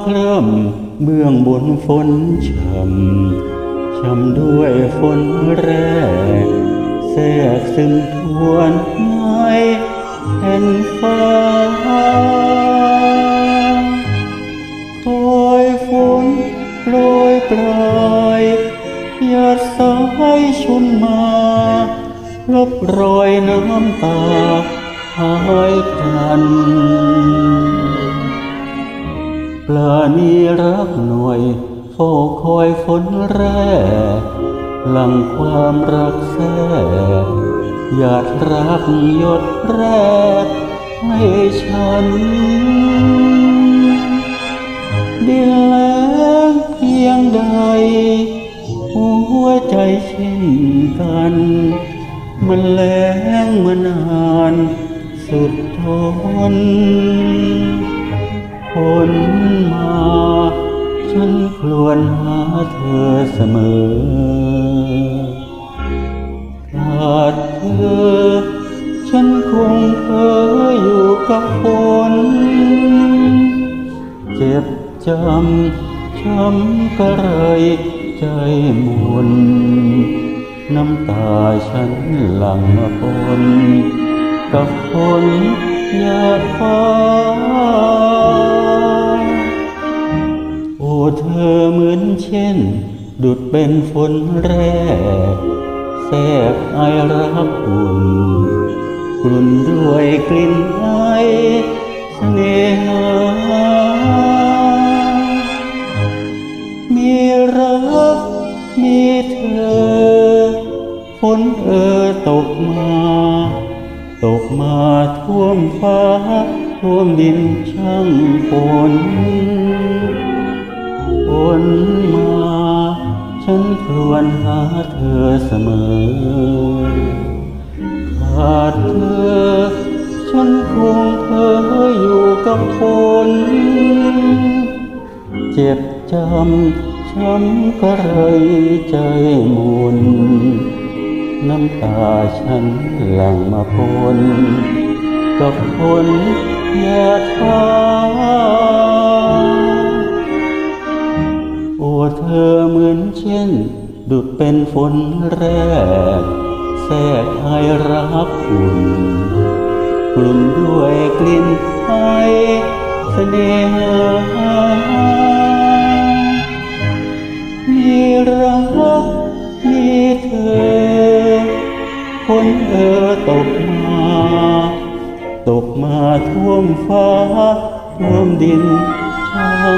เคลื่มเบื้องบนฝนช่ำช่ำด้วยฝนแร่แทรกซึมทวนในแผ่นฟ้าคอยฝนโปรยปลายหยาดสายชุนมาลบรอยน้ำตาหายพลัน ปลานีรักหน่วยเฝ้าคอยฝนแร่หลังความรักแท้หยาดรักหยดแรกให้ฉันดินแล้งเพียงใด หัวใจเช่นกัน มันแล้งมานานสุดทน นมา ฉันครวญหาเธอเสมอขาดเธอ ฉันคงเพ้ออยู่กับฝนเจ็บจำช้ำกระไรใจหมุนน้ำตาฉันหลั่งมาปนกับฝนหยาดฟ้า เธอเหมือนเช่น ดุดเป็นฝนแรกแทรกไอรักอุ่นกลุ่นด้วยกลิ่นไอเสน่หามีรักมีเธอฝนเออตกมา ตกมาท่วมฟ้าท่วมดินช่างฝน เธอเสมอขาดเธอ ฉันคงเพ้ออยู่กับฝนเจ็บจำช้ำกระไรใจหมุนน้ำตาฉันหลั่งมาปนกับฝนหยาดฟ้า ดุดเป็นฝนแรก แทรกไอรักอุ่นกลุ่นด้วยกลิ่นไอเสน่หามีรักมีเธอฝนเออตกมา ตกมาท่วมฟ้าท่วมดินช่าง